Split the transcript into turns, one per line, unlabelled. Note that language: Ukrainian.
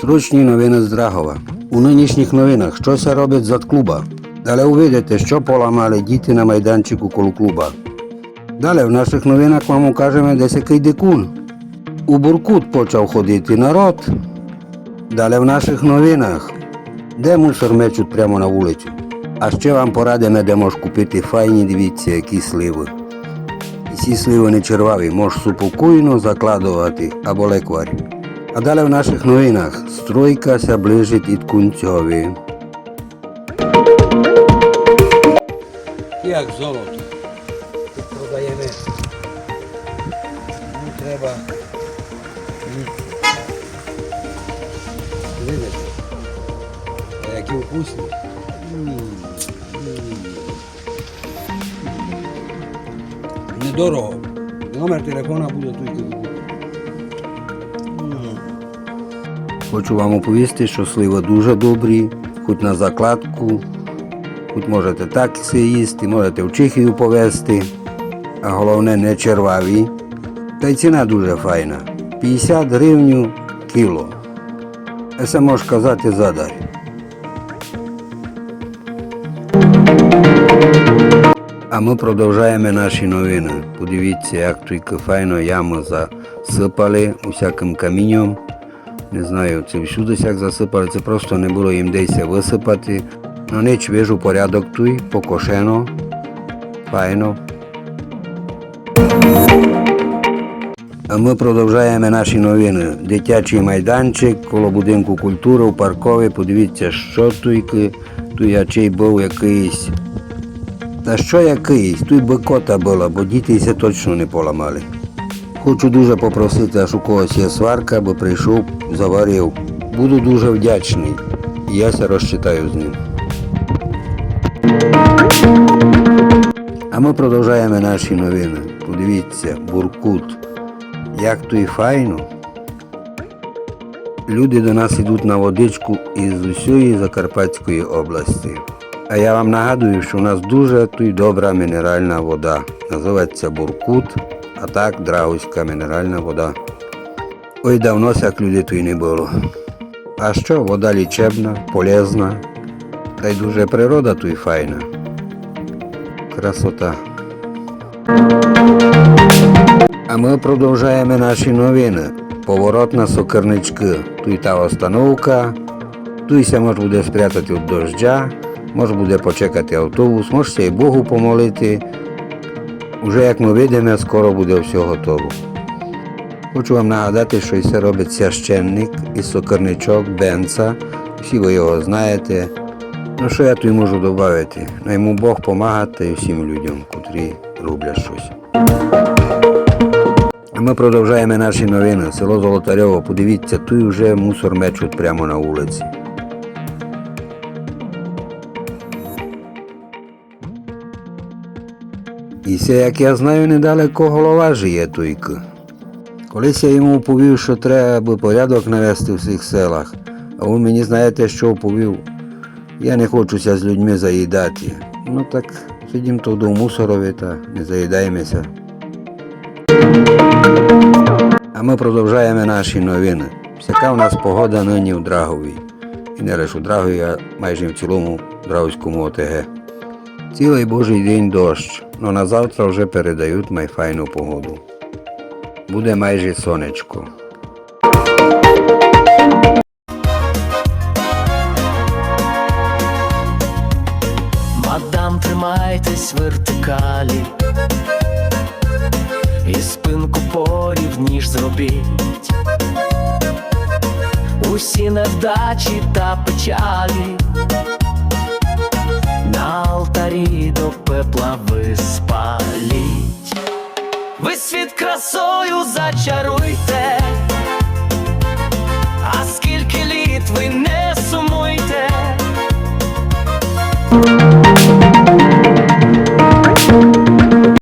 Срочні новини з Драгова. У нинішніх новинах що ся робить з клуба. Далі увидите, що поламали діти на майданчику коло клуба. Далі в наших новинах вам укажемо десь який дикун. У Буркут почав ходити народ. Далі в наших новинах, де мусор мечуть прямо на вулицю. А ще вам порадимо, де можеш купити файні, дивіться, які сливи. І ці сливи не черваві, можеш супокійно закладувати або лекварі. А далі в наших новинах стройка ся ближить і кунцьові. Як золото. Тут продаємо. Ну, треба. Видите? Які вкусні. Недорого. Номер телефона буде тут. Хочу вам оповісти, що сливи дуже добрі, хоч на закладку, хоч можете так все їсти, можете в Чехію повезти, а головне не черваві. Та й ціна дуже файна. 50 гривень кіло. Це можеш казати задар. А ми продовжуємо наші новини. Подивіться, як тільки файно яму засипали усяким камінням. Не знаю, це всюди як засипали, це просто не було їм десь висипати. Ну ніч вижу порядок тут, покошено, файно. А ми продовжуємо наші новини. Дитячий майданчик коло будинку культури у паркові. Подивіться, що тут, тут ячий був якийсь. Та що якийсь? Тут би була, бо діти ся точно не поламали. Хочу дуже попросити, аж у когось є сварка, бо прийшов, заварив. Буду дуже вдячний. Я ся розчитаю з ним. А ми продовжуємо наші новини. Подивіться, Буркут. Як то і файно. Люди до нас йдуть на водичку із усієї Закарпатської області. А я вам нагадую, що у нас дуже тут добра мінеральна вода. Називається Буркут, а так Драгуська мінеральна вода. Ой, давно сяк людей тут не було. А що, вода лічебна, полезна, та й дуже природа тут файна. Красота. А ми продовжуємо наші новини. Поворот на сокирнички. Тут та остановка. Тут ся може буде спрятати від дождя, може буде почекати автобус, можете і Богу помолити. Уже як ми видимо, скоро буде все готово. Хочу вам нагадати, що це робить священник із сокирничок Бенца. Всі ви його знаєте. Ну що я тут можу додати? На йому Бог помагати всім людям, котрі роблять щось. Ми продовжуємо наші новини. Село Золотарьово, подивіться, тут вже мусор мечуть прямо на вулиці. І це, як я знаю, недалеко голова жиє тільки. Колись я йому оповів, що треба порядок навести в всіх селах, а він мені знаєте, що оповів. Я не хочуся з людьми заїдати. Ну так сидім то до мусорові та не заїдаємося. А ми продовжуємо наші новини. Всяка в нас погода нині в Драгові. І не лише у Драгові, а майже в цілому Драговському ОТГ. Цілий божий день дощ, но на завтра вже передають майфайну погоду. Буде майже сонечко.
Мадам, тримайтесь вертикалі, і спинку порівніш зробіть. Усі невдачі та печалі на алтарі до пепла ви спаліть. Ви світ красою зачаруйте, а скільки літ ви не сумуйте.